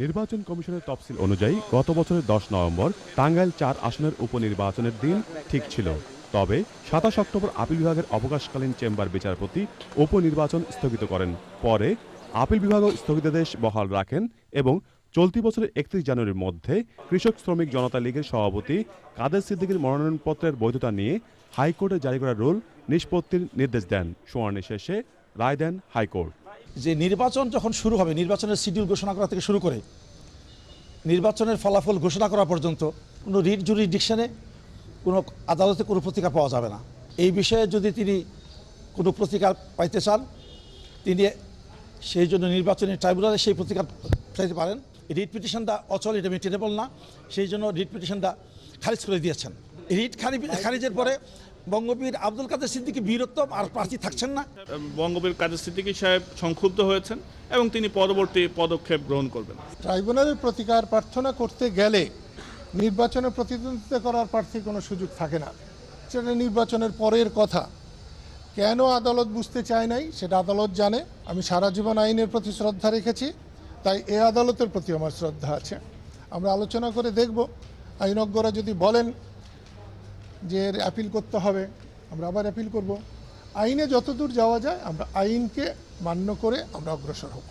নির্বাচন কমিশনের তফসিল অনুযায়ী গত বছরের দশ নভেম্বর টাঙ্গাইল চার আসনের উপনির্বাচনের দিন ঠিক ছিল। তবে সাতাশ অক্টোবর আপিল বিভাগের অবকাশকালীন চেম্বার বিচারপতি উপনির্বাচন স্থগিত করেন। পরে আপিল বিভাগও স্থগিতাদেশ বহাল রাখেন এবং চলতি বছরের একত্রিশ জানুয়ারির মধ্যে কৃষক শ্রমিক জনতা লীগের সভাপতি কাদের সিদ্দিকীর মনোনয়নপত্রের বৈধতা নিয়ে হাইকোর্টে জারি করা রুল নিষ্পত্তির নির্দেশ দেন। শুনানি শেষে রায় দেন হাইকোর্ট। যে নির্বাচন যখন শুরু হবে নির্বাচনের শিডিউল ঘোষণা করা থেকে শুরু করে নির্বাচনের ফলাফল ঘোষণা করা পর্যন্ত কোনো রিট জুরিডিকশনে কোনো আদালতে কোনো প্রতিকার পাওয়া যাবে না। এই বিষয়ে যদি তিনি কোনো প্রতিকার পাইতে চান তিনি সেই জন্য নির্বাচনী ট্রাইব্যুনালে সেই প্রতিকার চাইতে পারেন। রিট পিটিশনটা অচল এটা মেটেনেবল না। সেই জন্য রিট পিটিশনটা খারিজ করে দিয়েছেন। রিট খারি- খারিজের পরে বঙ্গবীর আব্দুল কাদের সিদ্দিকী বীরত্ব আর প্রার্থী থাকছেন না। বঙ্গবীর কাদের সিদ্দিকী সাহেব সংক্ষুব্ধ হয়েছেন এবং তিনি পরবর্তী পদক্ষেপ গ্রহণ করবেন। ট্রাইব্যুনালের প্রতিকার প্রার্থনা করতে গেলে নির্বাচনে প্রতিদ্বন্দ্বিতা করার প্রার্থীর কোনো সুযোগ থাকে না। সেটা নির্বাচনের পরের কথা। কেন আদালত বুঝতে চায় নাই সেটা আদালত জানে। আমি সারা জীবন আইনের প্রতি শ্রদ্ধা রেখেছি তাই এ আদালতের প্রতি আমার শ্রদ্ধা আছে। আমরা আলোচনা করে দেখব। আইনজ্ঞরা যদি বলেন যে অ্যাপিল করতে হবে, আমরা আবার অ্যাপিল করব। আইনে যতদূর যাওয়া যায়, আমরা আইনকে মান্য করে আমরা অগ্রসর হব।